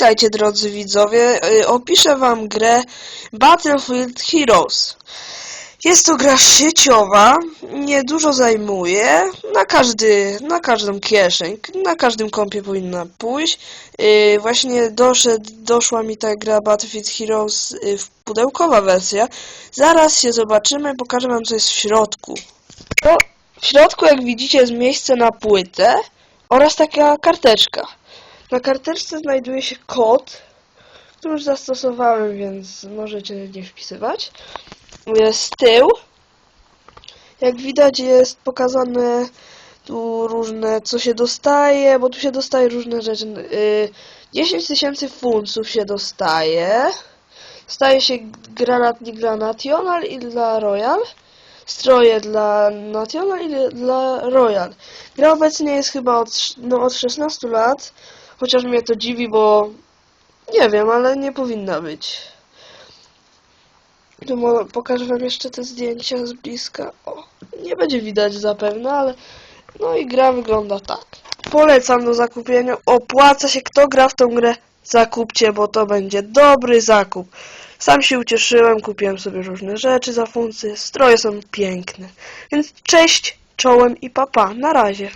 Witajcie drodzy widzowie, Y, opiszę wam grę Battlefield Heroes. Jest to gra sieciowa, niedużo zajmuje, na każdy, na każdą kieszeń, na każdym kompie powinna pójść. Y, właśnie doszedł, doszła mi ta gra Battlefield Heroes y, w pudełkowa wersja. Zaraz się zobaczymy, pokażę wam co jest w środku. W środku jak widzicie jest miejsce na płytę oraz taka karteczka. Na karteczce znajduje się kod, który już zastosowałem, więc możecie nie wpisywać. Jest tył. Jak widać jest pokazane tu różne, co się dostaje, bo tu się dostaje różne rzeczy. Yy, 10 tysięcy funtów się dostaje. Dostaje się granatnik dla National i dla Royal. Stroje dla National i dla Royal. Gra obecnie jest chyba od, no, od 16 lat. Chociaż mnie to dziwi, bo nie wiem, ale nie powinna być. Pokażę wam jeszcze te zdjęcia z bliska. O, nie będzie widać zapewne, ale no i gra wygląda tak. Polecam do zakupienia. Opłaca się, kto gra w tą grę, zakupcie, bo to będzie dobry zakup. Sam się ucieszyłem, kupiłem sobie różne rzeczy za funkcje, stroje są piękne. Więc cześć, czołem i papa, na razie.